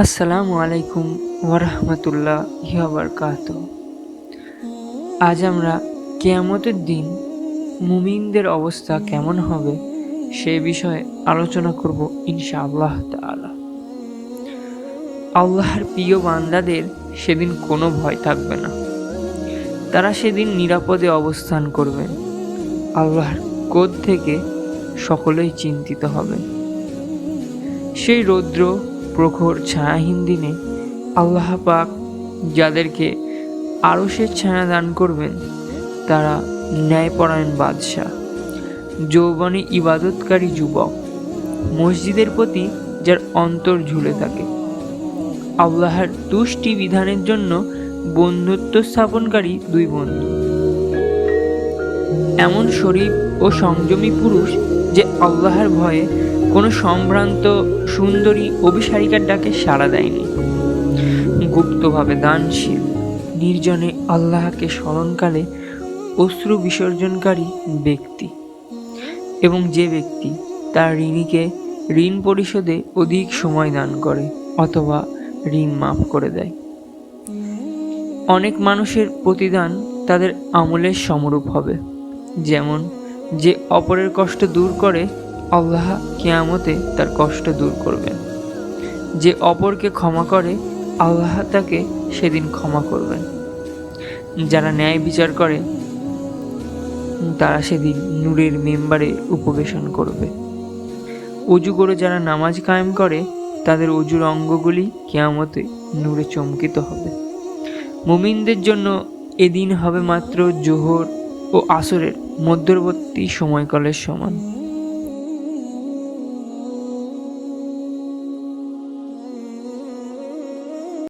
আসসালামু আলাইকুম ওরহমতুল্লাহ বারকাত আজ আমরা কেয়ামতের দিন মুমিনদের অবস্থা কেমন হবে সে বিষয়ে আলোচনা করব ইনশা আল্লাহ তালা আল্লাহর প্রিয় বান্দাদের সেদিন কোনো ভয় থাকবে না। তারা সেদিন নিরাপদে অবস্থান করবেন আল্লাহর কোদ থেকে সকলেই চিন্তিত হবে। সেই রৌদ্র প্রখর ছায়াহীন দিনে আল্লাহ পাক যাদেরকে আরও সে ছায়া দান করবেন, তারা ন্যায়পরায়ণ বাদশাহ, যৌবনে ইবাদতকারী যুবক, মসজিদের প্রতি যার অন্তর ঝুলে থাকে। আল্লাহর তুষ্টি বিধানের জন্য বন্ধুত্ব স্থাপনকারী দুই বন্ধু। এমন শরীফ ও সংযমী পুরুষ যে আল্লাহর ভয়ে কোনো সম্ভ্রান্ত সুন্দরী অভিসারিকার ডাকে সাড়া দেয়নি। গুপ্তভাবে দানশীল, নির্জনে আল্লাহকে স্মরণকালে অশ্রু বিসর্জনকারী ব্যক্তি এবং যে ব্যক্তি তার ঋণীকে ঋণ পরিশোধে অধিক সময় দান করে অথবা ঋণ মাফ করে দেয়। অনেক মানুষের প্রতিদান তাদের আমলের সমরূপ হবে, যেমন যে অপরের কষ্ট দূর করে আল্লাহ কেয়ামতে তার কষ্ট দূর করবেন। যে অপরকে ক্ষমা করে, আল্লাহ তাকে সেদিন ক্ষমা করবেন। যারা ন্যায় বিচার করে, তারা সেদিন নূরের মেম্বারে উপবেশন করবে। অজু করে যারা নামাজ কায়েম করে, তাদের অজুর অঙ্গগুলি কেয়ামতে নূরে চমকিত হবে। মুমিনদের জন্য এদিন হবে মাত্র জোহর ও আসরের মধ্যবর্তী সময়কালের সমান।